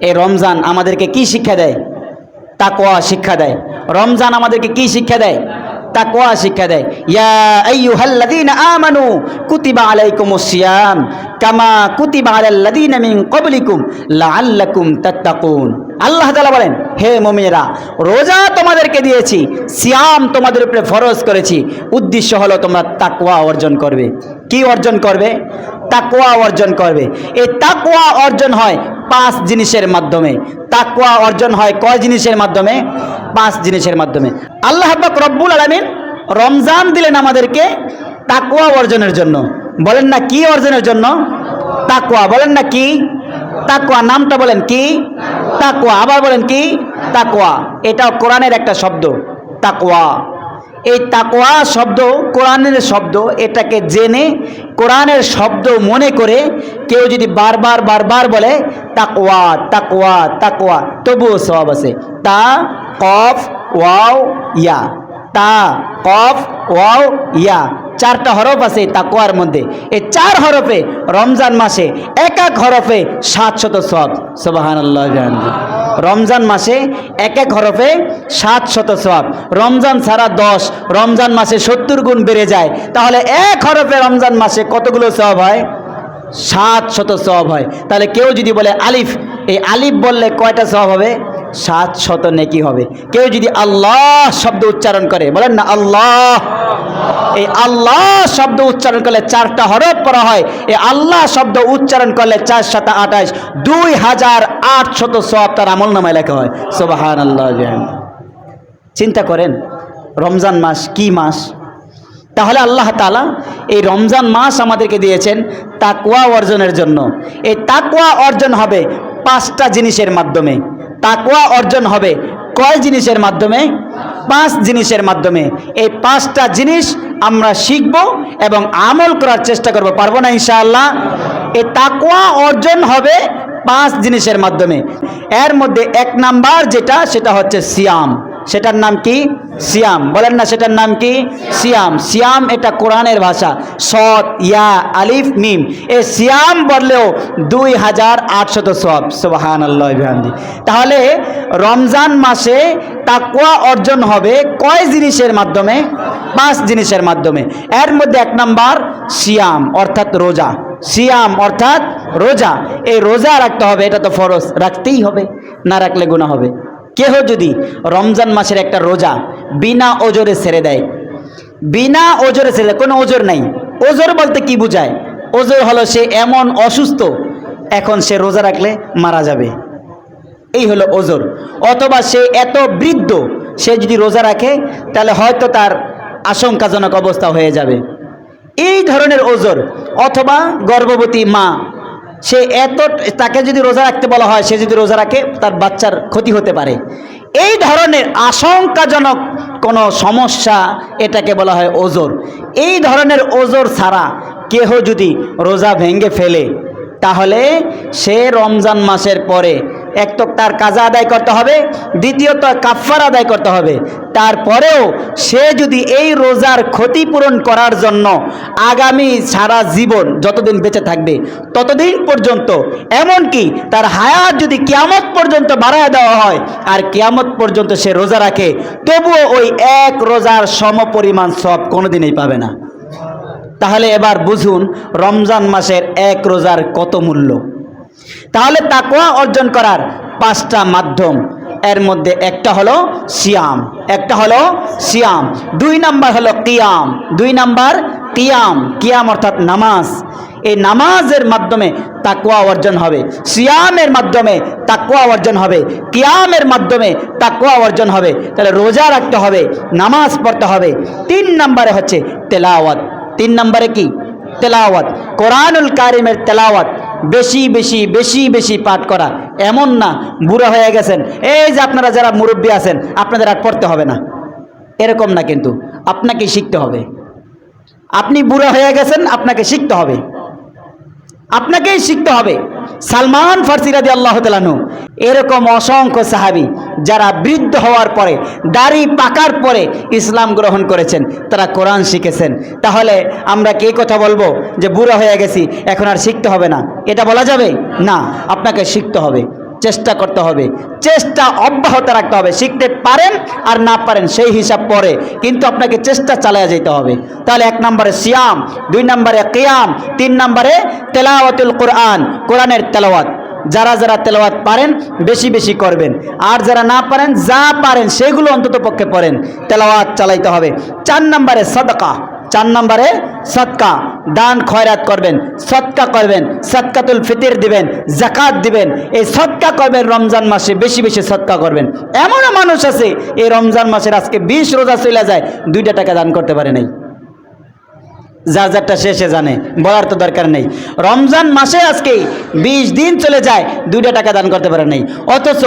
এই রমজান আমাদেরকে কি শিক্ষা দেয়? তাকোয়া শিক্ষা দেয়। রমজান আমাদেরকে কি শিক্ষা দেয়? তাকোয়া শিক্ষা দেয়। ইয়া আইয়ুহাল্লাযীনা আমানু কুতিবা আলাইকুমুস সিয়াম কামা কুতিবা আলাল্লাযীনা মিন ক্বাবলিকুম লাআল্লাকুম তাত্তাকুন। আল্লাহ তাআলা বলেন, হে মুমিনেরা, রোজা তোমাদেরকে দিয়েছি, সিয়াম তোমাদের উপরে ফরজ করেছি। উদ্দেশ্য হলো তোমরা তাকওয়া অর্জন করবে। কি অর্জন করবে? তাকওয়া অর্জন করবে। এই তাকওয়া অর্জন হয় পাঁচ জিনিসের মাধ্যমে। তাকওয়া অর্জন হয় কয় জিনিসের মাধ্যমে? পাঁচ জিনিসের মাধ্যমে। আল্লাহ পাক রব্বুল আলামিন রমজান দিলেন আমাদেরকে তাকওয়া অর্জনের জন্য। বলেন না কি অর্জনের জন্য? তাকওয়া। বলেন না কি? তাকওয়া। নামটা বলেন কি? তাকওয়া। আবার বলেন কি? তাকওয়া। এটাও কোরআনের একটা শব্দ। তাকওয়া। এই তাকোয়া শব্দ, কোরআনের শব্দ, এটাকে জেনে কোরআনের শব্দ মনে করে কেউ যদি বারবার বারবার বলে, তাকওয়া তাকওয়া তাকোয়া তবুও সব আছে। তা, কফ, ওয়াও, ইয়া। তা, কফ, ওয়াও, ইয়া। চারটা হরফ আছে এই তাকওয়ার মধ্যে। এই চার হরফে রমজান মাসে এক এক হরফে সাতশত সব সোবাহান আল্লাহ রমজান মাসে এক এক হরফে সাত শত সব রমজান ছাড়া দশ, রমজান মাসে সত্তর গুণ বেড়ে যায়। তাহলে এক হরফে রমজান মাসে কতগুলো সব হয়? সাত শত সব হয়। তাহলে কেউ যদি বলে আলিফ, এই আলিফ বললে কয়টা সব হবে? সাত শত নেকি হবে। কেউ যদি আল্লাহ শব্দ উচ্চারণ করে, বলেন না, আল্লাহ। এই আল্লাহ শব্দ উচ্চারণ করলে চারটা হরফ করা হয়। এই আল্লাহ শব্দ উচ্চারণ করলে চার সাত আঠাশ, দুই হাজার আটশত সব তার আমল নামায় লেখা হয়। সোবাহান আল্লাহ চিন্তা করেন, রমজান মাস কি মাস? তাহলে আল্লাহ তালা এই রমজান মাস আমাদেরকে দিয়েছেন তাকুয়া অর্জনের জন্য। এই তাকুয়া অর্জন হবে পাঁচটা জিনিসের মাধ্যমে। তাকুয়া অর্জন হবে। কয় জিনিসের মাধ্যমে? পাঁচ জিনিসের মাধ্যমে। এই পাঁচটা জিনিস আমরা শিখব এবং আমল করার চেষ্টা করব, পারব না ইনশাআল্লাহ? এই তাকোয়া অর্জন হবে পাঁচ জিনিসের মাধ্যমে। এর মধ্যে এক নাম্বার যেটা, সেটা হচ্ছে সিয়াম। সেটার নাম কি? সিয়াম। বলেন না সেটার নাম কি? সিয়াম। সিয়াম এটা কোরআনের ভাষা। সৎ, ইয়া, আলিফ, মিম। এ সিয়াম বললেও দুই হাজার আটশত সব। সুবাহান আল্লাহ তাহলে রমজান মাসে তাকুয়া অর্জন হবে কয় জিনিসের মাধ্যমে? পাঁচ জিনিসের মাধ্যমে। এর মধ্যে এক নাম্বার সিয়াম, অর্থাৎ রোজা। সিয়াম, অর্থাৎ রোজা। এই রোজা রাখতে হবে, এটা তো ফরজ। রাখতেই হবে, না রাখলে গুণা হবে। কেহ যদি রমজান মাসের একটা রোজা বিনা ওজরে ছেড়ে দেয়, বিনা ওজরে ছেড়ে কোনো ওজোর নাই। ওজোর বলতে কি বুঝায়? ওজোর হলো সে এমন অসুস্থ, এখন সে রোজা রাখলে মারা যাবে। এই হলো ওজোর। অথবা সে এত বৃদ্ধ, সে যদি রোজা রাখে, তাহলে হয়তো তার আশঙ্কাজনক অবস্থা হয়ে যাবে। এই ধরনের ওজোর, অথবা গর্ভবতী মা সে এত তাকে যদি রোজা রাখতে বলা হয়, সে যদি রোজা রাখে, তার বাচ্চার ক্ষতি হতে পারে। এই ধরনের আশঙ্কাজনক কোনো সমস্যা এটাকে বলা হয় ওজোর। এই ধরনের ওজোর ছাড়া কেহ যদি রোজা ভেঙে ফেলে, তাহলে সে রমজান মাসের পরে এক তো তার কাজা আদায় করতে হবে দ্বিতীয়ত কাফার আদায় করতে হবে। তারপরেও সে যদি এই রোজার ক্ষতিপূরণ করার জন্য আগামী সারা জীবন যতদিন বেঁচে থাকবে, ততদিন পর্যন্ত, এমনকি তার হায়াত যদি কিয়ামত পর্যন্ত বাড়ায় দেওয়া হয়, আর কিয়ামত পর্যন্ত সে রোজা রাখে, তবুও ওই এক রোজার সমপরিমাণ সব কোনোদিনই পাবে না। তাহলে এবার বুঝুন, রমজান মাসের এক রোজার কত মূল্য? তাহলে তাকোয়া অর্জন করার পাঁচটা মাধ্যম। এর মধ্যে একটা হলো সিয়াম, একটা হলো সিয়াম। দুই নাম্বার হলো কিয়াম, দুই নাম্বার কিয়াম। কিয়াম অর্থাৎ নামাজ। এই নামাজের মাধ্যমে তাকুয়া অর্জন হবে। সিয়ামের মাধ্যমে তাকুয়া অর্জন হবে। কিয়ামের মাধ্যমে তাকুয়া অর্জন হবে। তাহলে রোজা রাখতে হবে, নামাজ পড়তে হবে। তিন নম্বরে হচ্ছে তেলাওয়াত। তিন নম্বরে কি? তেলাওয়াত। কোরআনুল কারিমের তেলাওয়াত। বেশি বেশি বেশি বেশি পাঠ করা। এমন না, বুড়া হয়ে গেছেন। এই যে আপনারা যারা মুরব্বী আছেন, আপনাদের আর পড়তে হবে না। এরকম না কিন্তু আপনাকে শিখতে হবে। আপনি বুড়া হয়ে গেছেন, আপনাকে শিখতে হবে। আপনাকেই শিখতে হবে। সালমান ফার্সি রাজি আল্লাহ তালানু এরকম অসংখ্য সাহাবি যারা বৃদ্ধ হওয়ার পরে, দাড়ি পাকার পরে ইসলাম গ্রহণ করেছেন, তারা কোরআন শিখেছেন। তাহলে আমরা কে কথা বলব? যে বুড়ো হয়ে গেছি, এখন আর শিখতে হবে না। এটা বলা যাবে? না, আপনাকে শিখতে হবে। চেষ্টা করতে হবে। চেষ্টা অব্যাহত রাখতে হবে। শিখতে পারেন আর না পারেন সেই হিসাব পরে কিন্তু আপনাকে চেষ্টা চালিয়ে যেতে হবে। তাহলে এক নম্বরে সিয়াম, দুই নম্বরে কিয়াম, তিন নম্বরে তেলাওয়াতুল কোরআন, কোরআনের তেলাওয়াত। যারা যারা তেলাওয়াত পারেন, বেশি বেশি করবেন। আর যারা না পারেন, যা পারেন, সেগুলো অন্তত পক্ষে পড়েন। তেলাওয়াত চালাইতে হবে। চার নম্বরে সদকা। চার নম্বরে সৎকা দান, খয়রাত করবেন সৎকা করবেন সৎকাতুল ফিতির দিবেন জাকাত দিবেন। এই সৎকা করবেন, রমজান মাসে বেশি বেশি সৎকা করবেন। এমনও মানুষ আছে, এই রমজান মাসের আজকে বিশ রোজা চলে যায়, দুইটা টাকা দান করতে পারে নাই। যার যারটা শেষে জানে, বলার তো দরকার নেই। রমজান মাসে আজকে বিশ দিন চলে যায়, দুইটা টাকা দান করতে পারে নাই। অথচ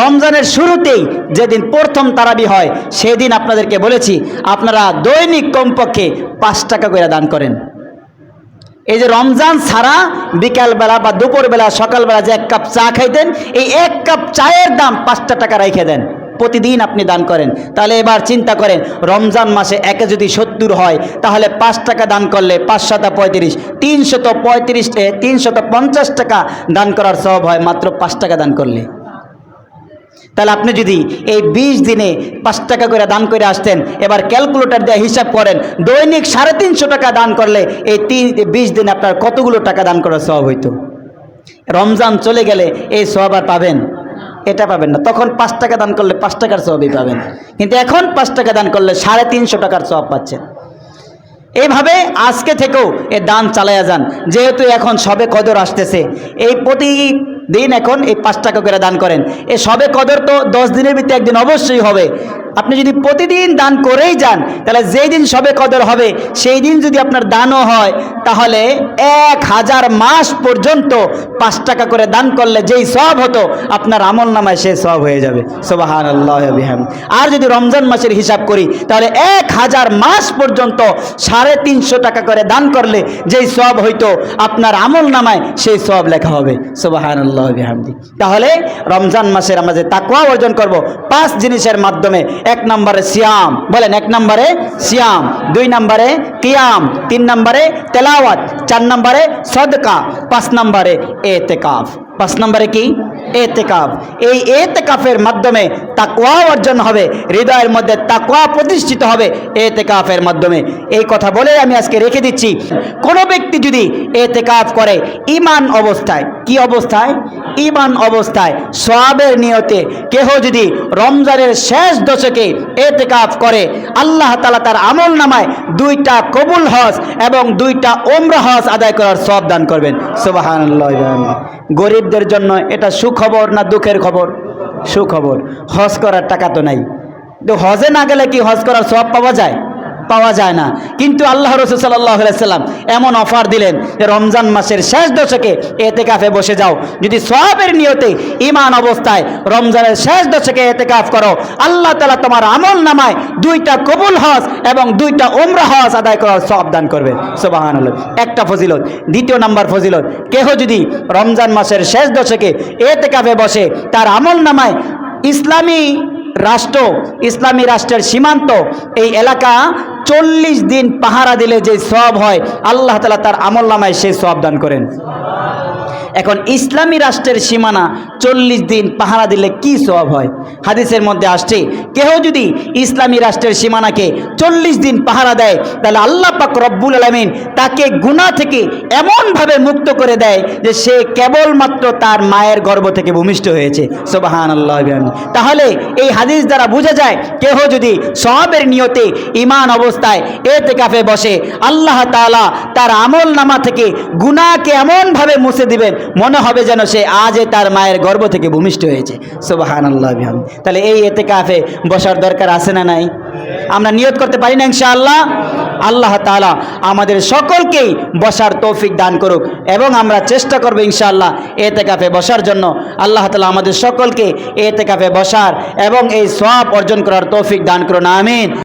রমজানের শুরুতেই যেদিন প্রথম তারাবি হয়, সেদিন আপনাদেরকে বলেছি, আপনারা দৈনিক কমপক্ষে পাঁচ টাকা করে দান করেন। এই যে রমজান ছাড়া বিকালবেলা বা দুপুরবেলা সকালবেলা যে এক কাপ চা খাইতেন, এই এক কাপ চায়ের দাম পাঁচটা টাকা রেখে দেন। প্রতিদিন আপনি দান করেন। তাহলে এবার চিন্তা করেন, রমজান মাসে একে যদি সত্তর হয়, তাহলে পাঁচ টাকা দান করলে পাঁচশত পঁয়ত্রিশ, তিনশত পঁয়ত্রিশ তিনশত পঞ্চাশ টাকা দান করার সব হয়, মাত্র পাঁচ টাকা দান করলে। তাহলে আপনি যদি এই বিশ দিনে পাঁচ টাকা করে দান করে আসতেন, এবার ক্যালকুলেটর দিয়ে হিসাব করেন, দৈনিক সাড়ে তিনশো টাকা দান করলে এই তিন, বিশ দিনে আপনার কতগুলো টাকা দান করার সব হইতো? রমজান চলে গেলে এই সব আর পাবেন এটা পাবেন না। তখন পাঁচ টাকা দান করলে পাঁচ টাকার সবই পাবেন। কিন্তু এখন পাঁচ টাকা দান করলে সাড়ে তিনশো টাকার সব পাচ্ছেন। এইভাবে আজকে থেকেও এ দান চালাইয়া যান। যেহেতু এখন সবে কদর আসতেছে, এই প্রতি দিন এখন এই পাঁচ টাকা করে দান করেন। এ সবে কদর তো দশ দিনের ভিতরে একদিন অবশ্যই হবে। আপনি যদি প্রতিদিন দান করেই যান, তাহলে যেই দিন সবে কদর হবে, সেই দিন যদি আপনার দানও হয়, তাহলে এক হাজার মাস পর্যন্ত পাঁচ টাকা করে দান করলে যেই সব হতো, আপনার আমল নামায় সে সব হয়ে যাবে। সোবাহান আল্লাহ আর যদি রমজান মাসের হিসাব করি, তাহলে এক হাজার মাস পর্যন্ত সাড়ে তিনশো টাকা করে দান করলে যেই সব হইতো, আপনার আমল নামায় সেই সব লেখা হবে। সোবাহান আল্লাহ তাহলে রমজান মাসের আমরা যে তাকুয়া অর্জন করব, পাঁচ জিনিসের মাধ্যমে এক নম্বরে সিয়াম। বলেন, এক নম্বরে সিয়াম, দুই নম্বরে কিয়াম, তিন নম্বরে তেলাওয়াত, চার নম্বরে সদকা, পাঁচ নম্বরে এতেকাফ। পাঁচ নম্বরে কি? এতেকাফ। এই এতেকাফের মাধ্যমে তাকওয়া অর্জন হবে, হৃদয়ের মধ্যে তাকওয়া প্রতিষ্ঠিত হবে এতেকাফের মাধ্যমে। এই কথা বলে আমি আজকে রেখে দিচ্ছি, কোনো ব্যক্তি যদি এতেকাফ করে, ইমান অবস্থায়, কি অবস্থায়? ইমান অবস্থায় সোয়াবের নিয়তে কেহ যদি রমজানের শেষ দশকে এতেকাফ করে, আল্লাহ তালা তার আমল নামায় দুইটা কবুল হজ এবং দুইটা ওমরা হজ আদায় করার সব দান করবেন। গরিবদের জন্য এটা সুখবর না দুঃখের খবর? সুখবর। হজ করার টাকা তো নাই। তো হজে না গেলে কি হজ করার সব পাওয়া যায়? পাওয়া যায় না। কিন্তু আল্লাহ রসুল সাল্লাহ সাল্লাম এমন অফার দিলেন যে রমজান মাসের শেষ দশকে এতে কাফে বসে যাও। যদি সবের নিয়তে ইমান অবস্থায় রমজানের শেষ দশকে এতে কাফ করো, আল্লাহ তালা তোমার আমল নামায় দুইটা কবুল হজ এবং দুইটা ওমরা হজ আদায় করার সব দান করবে। সোবাহান একটা ফজিলত। দ্বিতীয় নাম্বার ফজিলত, কেহ যদি রমজান মাসের শেষ দশকে এতে কাফে বসে, তার আমল নামায় ইসলামী রাষ্ট্র, ইসলামী রাষ্ট্রের সীমান্ত, এই এলাকা চল্লিশ দিন পাহারা দিলে যে সব হয়, আল্লাহ তালা তার আমল নামায় সেই সব দান করেন। এখন ইসলামী রাষ্ট্রের সীমানা চল্লিশ দিন পাহারা দিলে কি সব হয়? হাদিসের মধ্যে আসছে, কেহ যদি ইসলামী রাষ্ট্রের সীমানাকে চল্লিশ দিন পাহারা দেয়, তাহলে আল্লাহ পাক রব্বুল আলমিন তাকে গুণা থেকে এমনভাবে মুক্ত করে দেয় যে সে কেবলমাত্র তার মায়ের গর্ভ থেকে ভূমিষ্ঠ হয়েছে। সোবাহান আল্লাহ তাহলে এই হাদিস দ্বারা বোঝা যায়, কেহ যদি সবের নিয়তে ইমান অবস্থায় এতে কাফে বসে, আল্লাহ তালা তার আমল নামা থেকে গুনাকে এমনভাবে মুছে দিবেন মনে হবে যেন সে আজে তার মায়ের গর্ভ থেকে ভূমিষ্ঠ হয়েছে। সোবাহান আল্লাহ তাহলে এই এতে কাফে বসার দরকার আছে না নাই? আমরা নিয়ত করতে পারি না ইনশাআল্লাহ? আল্লাহ তালা আমাদের সকলকেই বসার তৌফিক দান করুক এবং আমরা চেষ্টা করব ইনশাআল্লাহ এতে কাফে বসার জন্য। আল্লাহ তালা আমাদের সকলকে এতে কাফে বসার এবং এই সব অর্জন করার তৌফিক দান করুন, আমিন।